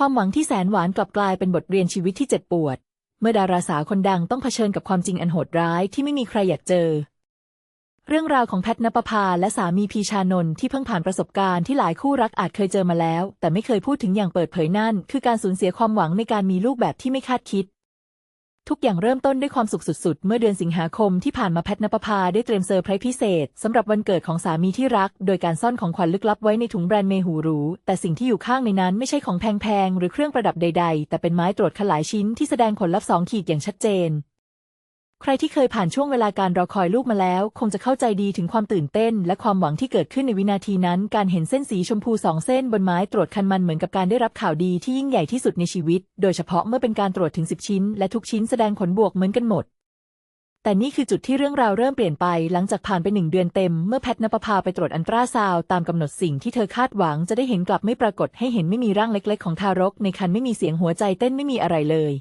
ความหวังที่แสนหวานกลับกลายเป็นบทเรียนชีวิตที่เจ็บปวด เมื่อดาราสาวคนดังต้องเผชิญกับความจริงอันโหดร้ายที่ไม่มีใครอยากเจอ เรื่องราวของแพทณปภาและสามีพีชานนท์ที่เพิ่งผ่านประสบการณ์ที่หลายคู่รักอาจเคยเจอมาแล้ว แต่ไม่เคยพูดถึงอย่างเปิดเผยนั่น คือการสูญเสียความหวังในการมีลูกแบบที่ไม่คาดคิด ทุกอย่างเริ่มต้นด้วยความสุขสุด ๆ เมื่อเดือนสิงหาคมที่ผ่านมาแพทนปภาได้เตรียมเซอร์ไพรส์พิเศษสำหรับวันเกิดของสามีที่รัก โดยการซ่อนของขวัญลึกลับไว้ในถุงแบรนด์เมหูหรู แต่สิ่งที่อยู่ข้างในนั้นไม่ใช่ของแพงๆหรือเครื่องประดับใด ๆ แต่เป็นไม้ตรวจขลายชิ้นที่แสดงผลลัพธ์สองขีดอย่างชัดเจน ใครที่เคยผ่านช่วงเวลาการรอคอยลูกมาแล้ว คงจะเข้าใจดีถึงความตื่นเต้น และความหวังที่เกิดขึ้นในวินาทีนั้น การเห็นเส้นสีชมพูสองเส้นบนไม้ตรวจคันมันเหมือนกับการได้รับข่าวดีที่ยิ่งใหญ่ที่สุดในชีวิต โดยเฉพาะเมื่อเป็นการตรวจถึง 10 ชิ้น และทุกชิ้นแสดงผลบวกเหมือนกันหมด แต่นี่คือจุดที่เรื่องราวเริ่มเปลี่ยนไป หลังจากผ่านไปหนึ่งเดือนเต็ม เมื่อแพทนปภาไปตรวจอันตราซาวตามกำหนดสิ่งที่เธอคาดหวังจะได้เห็นกลับไม่ปรากฏให้เห็นไม่มีร่างเล็ก ๆ ของทารก ในครรภ์ไม่มีเสียงหัวใจเต้นไม่มีอะไรเลย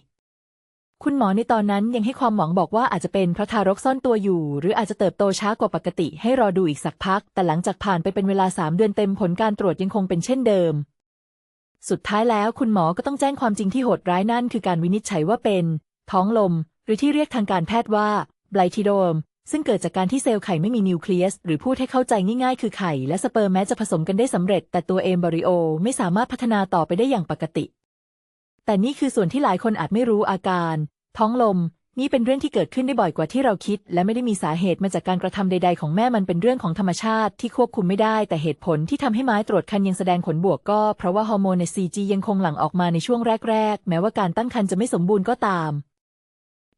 คุณหมอในตอนนั้นยังให้ความหวังบอกว่าอาจจะเป็นเพราะทารกซ่อนตัวอยู่ หรืออาจจะเติบโตช้ากว่าปกติ ให้รอดูอีกสักพัก แต่หลังจากผ่านไปเป็นเวลาสามเดือนเต็มผลการตรวจยังคงเป็นเช่นเดิม สุดท้ายแล้วคุณหมอก็ต้องแจ้งความจริงที่โหดร้ายนั่น คือการวินิจฉัยว่าเป็น ท้องลม หรือที่เรียกทางการแพทย์ว่าไบลทิโดมซึ่งเกิดจากการที่เซลล์ไข่ไม่มีนิวเคลียส หรือพูดให้เข้าใจง่ายๆ คือไข่และสเปิร์มแม้จะผสมกันได้สำเร็จ แต่ตัวเอมบริโอไม่สามารถพัฒนาต่อไปได้อย่างปกติ แต่นี่คือส่วนที่หลายคนอาจไม่รู้อาการ ท้องลม นี่เป็นเรื่องที่เกิดขึ้นได้บ่อยกว่าที่เราคิด และไม่ได้มีสาเหตุมาจากการกระทำใด ๆ ของแม่มันเป็นเรื่องของธรรมชาติที่ควบคุมไม่ได้ แต่เหตุผลที่ทำให้ไม้ตรวจคันยังแสดงผลบวกก็ เพราะว่าฮอร์โมนในซีจียังคงหลั่งออกมาในช่วงแรก ๆ แม้ว่าการตั้งครรภ์จะไม่สมบูรณ์ก็ตาม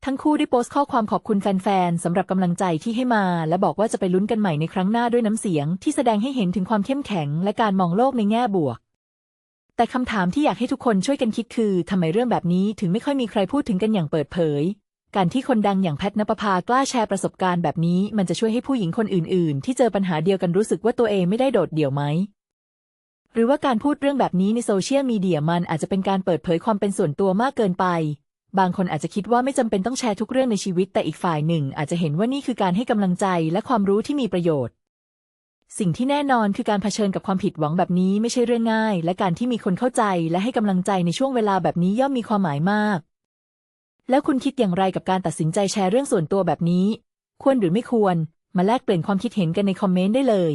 ทั้งคู่ได้โพสต์ข้อความขอบคุณแฟนๆ สำหรับกำลังใจที่ให้มา และบอกว่าจะไปลุ้นกันใหม่ในครั้งหน้าด้วยน้ำเสียงที่แสดงให้เห็นถึงความเข้มแข็งและการมองโลกในแง่บวก แต่คำถามที่อยากให้ทุกคนช่วยกันคิดคือทำไมเรื่องแบบนี้ถึงไม่ค่อยมีใครพูดถึงกันอย่างเปิดเผย การที่คนดังอย่างแพทนปภากล้าแชร์ประสบการณ์แบบนี้ มันจะช่วยให้ผู้หญิงคนอื่น ๆ ที่เจอปัญหาเดียวกันรู้สึกว่าตัวเองไม่ได้โดดเดี่ยวไหมหรือว่าการพูดเรื่องแบบนี้ในโซเชียลมีเดียมันอาจจะเป็นการเปิดเผยความเป็นส่วนตัวมากเกินไป บางคนอาจจะคิดว่าไม่จำเป็นต้องแชร์ทุกเรื่องในชีวิตแต่อีกฝ่ายหนึ่ง อาจจะเห็นว่านี่คือการให้กำลังใจและความรู้ที่มีประโยชน์ สิ่งที่แน่นอนคือการเผชิญกับความผิดหวังแบบนี้ไม่ใช่เรื่องง่าย และการที่มีคนเข้าใจและให้กำลังใจในช่วงเวลาแบบนี้ย่อมมีความหมายมาก แล้วคุณคิดอย่างไรกับการตัดสินใจแชร์เรื่องส่วนตัวแบบนี้ ควรหรือไม่ควร มาแลกเปลี่ยนความคิดเห็นกันในคอมเมนต์ได้เลย